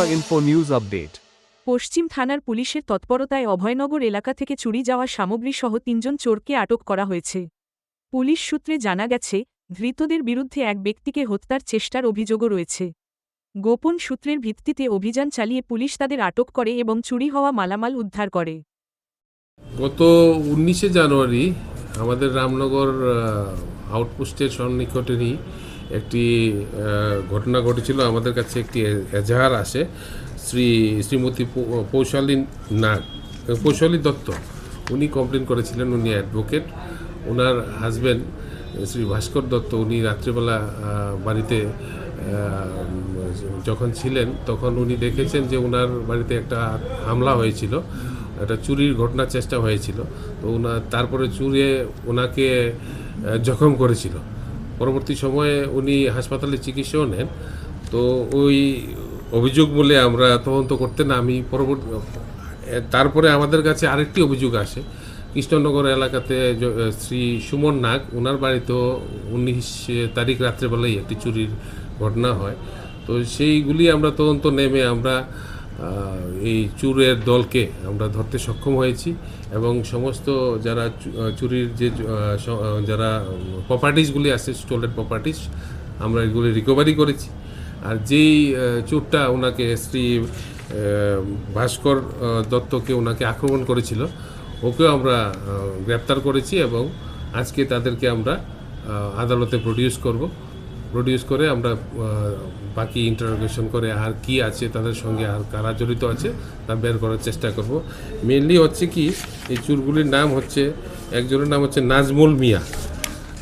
Tripura Info News Update. পশ্চিম থানার পুলিশের তৎপরতায় অভয়নগর এলাকা থেকে চুরি যাওয়া সামগ্রীসহ তিনজন চোরকে আটক করা হয়েছে। পুলিশ সূত্রে জানা গেছে ধৃতদের বিরুদ্ধে এক ব্যক্তিকে হত্যার চেষ্টার অভিযোগও রয়েছে। গোপন সূত্রের ভিত্তিতে অভিযান চালিয়ে পুলিশ তাদের আটক করে এবং চুরি হওয়া মালামাল উদ্ধার করে। গত উনিশে জানুয়ারি আমাদের রামনগর আউটপোস্টের সন্নিকটেরই একটি ঘটনা ঘটেছিল। আমাদের কাছে একটি এজাহার আসে, শ্রী, শ্রীমতী পৌশালী নাগ, পৌশালী দত্ত। উনি কমপ্লেন করেছিলেন, উনি অ্যাডভোকেট ওনার হাজব্যান্ড শ্রী ভাস্কর দত্ত, উনি রাত্রিবেলা বাড়িতে যখন ছিলেন, তখন উনি দেখেছেন যে ওনার বাড়িতে একটা হামলা হয়েছিল, একটা চুরির ঘটনার চেষ্টা হয়েছিল। তো ওনার তারপরে চুরে ওনাকে জখম করেছিল। পরবর্তী সময়ে উনি হাসপাতালে চিকিৎসাও নেন। তো ওই অভিযোগ বলে আমরা তদন্ত করতে না, আমি পরবর্তী তারপরে আমাদের কাছে আরেকটি অভিযোগ আসে। কৃষ্ণনগর এলাকাতে শ্রী সুমন নাগ ওনার বাড়িতেও উনিশ তারিখ রাত্রেবেলায় একটি চুরির ঘটনা হয়। তো সেইগুলি আমরা তদন্ত নেমে আমরা এই চুরের দলকে আমরা ধরতে সক্ষম হয়েছি এবং সমস্ত যারা চুরির যে যারা প্রপার্টিসগুলি আছে স্টোলেড প্রপার্টিস আমরা এগুলি রিকভারি করেছি। আর যেই চোরটা ওনাকে শ্রী ভাস্কর দত্তকে ওনাকে আক্রমণ করেছিল, ওকেও আমরা গ্রেপ্তার করেছি এবং আজকে তাদেরকে আমরা আদালতে প্রডিউস করব। প্রডিউস করে আমরা বাকি ইন্টারোগেশন করে আর কি আছে, তাদের সঙ্গে আর কারা জড়িত আছে, তা বের করার চেষ্টা করব। মেনলি হচ্ছে কি, এই চুরগুলির নাম হচ্ছে, একজনের নাম হচ্ছে নাজমুল মিয়া।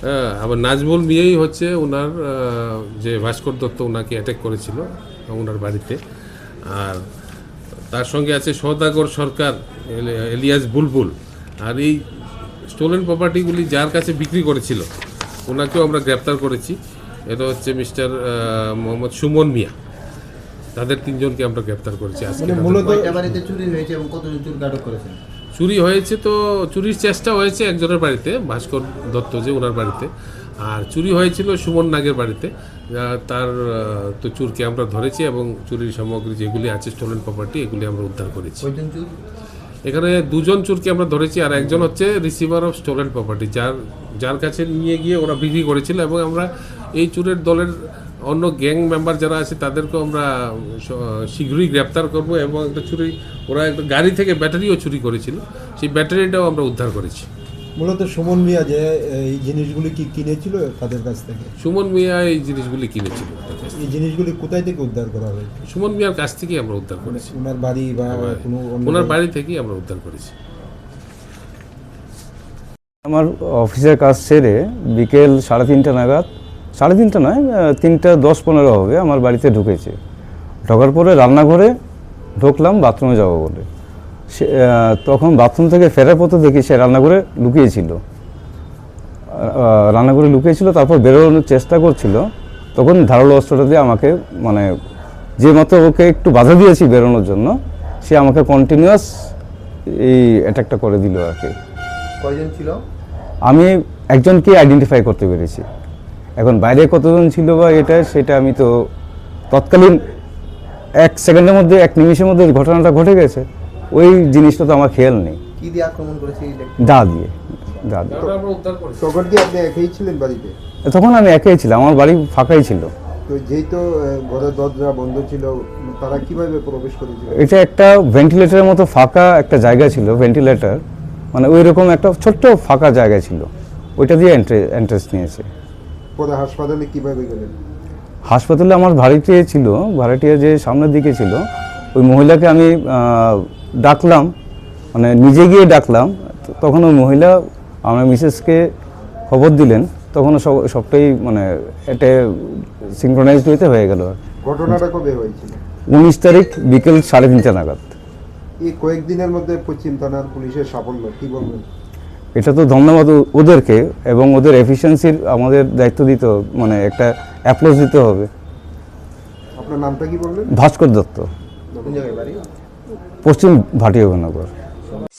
হ্যাঁ আবার নাজমুল মিয়াই হচ্ছে ওনার যে ভাস্কর দত্ত ওনাকে অ্যাটাক করেছিল ওনার বাড়িতে। আর তার সঙ্গে আছে সদাগর সরকার, এলি- এলিয়াস বুলবুল। আর এই স্টোলেন প্রপার্টিগুলি যার কাছে বিক্রি করেছিল ওনাকেও আমরা গ্রেপ্তার করেছি। এটা হচ্ছে মিস্টার মোহাম্মদ সুমন মিয়া। তাদের তিনজনকে আমরা গ্রেপ্তার করেছি আজকে মানে মূলত বাড়িতে চুরি হয়েছে এবং কতজন চুরি আটক করেছেন? চুরি হয়েছে তো চুরির চেষ্টা হয়েছে একজনের বাড়িতে ভাস্কর দত্ত যে ওনার বাড়িতে। আর চুরি হয়েছিল সুমন নাগের বাড়িতে। তার তো চুরকে আমরা ধরেছি এবং চুরির সামগ্রী যেগুলি আছে স্টোলেন প্রপার্টি এগুলি আমরা উদ্ধার করেছি। এখানে দুজন চুরকে আমরা ধরেছি আর একজন হচ্ছে রিসিভার অফ স্টোলেন প্রপার্টি যার যার কাছে নিয়ে গিয়ে ওরা বিক্রি করেছিল এবং আমরা এই চুরের দলের অন্য গ্যাং মেম্বার যারা আছে তাদেরকেও আমরা শীঘ্রই গ্রেপ্তার করব এবং একটা চুরি ওরা একটা গাড়ি থেকে ব্যাটারিও চুরি করেছিল। সেই ব্যাটারিটাও আমরা উদ্ধার করেছি। মূলত সুমন মিয়া যে এই জিনিসগুলি কি কিনেছিল তাদের কাছ থেকে? সুমন মিয়া এই জিনিসগুলি কিনেছিল। থেকে। এই জিনিসগুলি কোথায় থেকে উদ্ধার করা হয়েছে? সুমন মিয়ার কাছ থেকেই আমরা উদ্ধার করেছি। ওনার বাড়ি বা কোনো অন্য ওনার বাড়ি থেকেই আমরা উদ্ধার করেছি। আমার অফিসের কাজ সেরে বিকেল সাড়ে তিনটা নাগাদ সাড়ে তিনটা নয় তিনটা দশ পনেরো হবে আমার বাড়িতে ঢুকেছে। ঢোকার পরে রান্নাঘরে ঢুকলাম বাথরুমে যাব বলে। সে তখন বাথরুম থেকে ফেরার পথে দেখি সে রান্নাঘরে লুকিয়েছিল। রান্নাঘরে লুকিয়েছিল তারপর বেরোনোর চেষ্টা করছিল। তখন ধারালো অস্ত্রটা দিয়ে আমাকে মানে যে মতো ওকে একটু বাধা দিয়েছি বেরোনোর জন্য সে আমাকে কন্টিনিউয়াস এই অ্যাটাকটা করে দিল আর কি। কয়জন ছিল? আমি একজনকে আইডেন্টিফাই করতে পেরেছি। এখন বাইরে কতজন ছিল বা এটা সেটা আমি তো তৎকালীন এক সেকেন্ডের মধ্যে এক নিমিষের মধ্যে ঘটনাটা ঘটে গেছে ওই জিনিসটা তো আমার খেয়াল নেই। কি দিয়ে আক্রমণ করেছে দা দিয়ে দা দিয়ে। তখন কি আপনি একাই ছিলেন বাড়িতে? তখন আমি একাই ছিলাম আমার বাড়ি ফাঁকাই ছিল। তো যেহেতু ঘরের দরজা বন্ধ ছিল তারা কীভাবে প্রবেশ করেছিল? এটা একটা ভেন্টিলেটরের মতো ফাঁকা একটা জায়গা ছিল ভেন্টিলেটর মানে ওই রকম একটা ছোট্ট ফাঁকা জায়গা ছিল। ওইটা দিয়ে এন্ট্রেন্স নিয়েছে। পরে হাসপাতালে কীভাবে গেলেন? হাসপাতালে আমার ভাড়াটিয়া ছিল ভাড়াটিয়া যে সামনের দিকে ছিল ওই মহিলাকে আমি ডাকলাম মানে নিজে গিয়ে ডাকলাম। তখন ওই মহিলা আমার মিসেসকে খবর দিলেন। তখন সব সবটাই মানে এটা সিঙ্ক্রোনাইজড হইতে হয়ে গেল। ঘটনাটা কবে হয়েছিল? উনিশ তারিখ বিকেল সাড়ে তিনটা নাগাদ। এই কয়েকদিনের মধ্যে পশ্চিম থানার পুলিশের সাফল্য কী বলবেন? এটা তো ধন্যবাদ ওদেরকে এবং ওদের এফিসিয়েন্সির আমাদের দায়িত্ব দিতে মানে একটা অ্যাপ্রোচ দিতে হবে। আপনার নামটা কি বললেন? Bhaskar Datta. Paschim Bhatiagnagar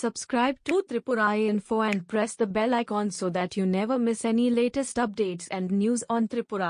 subscribe to Tripura info and press the bell icon so that you never miss any latest updates and news on Tripura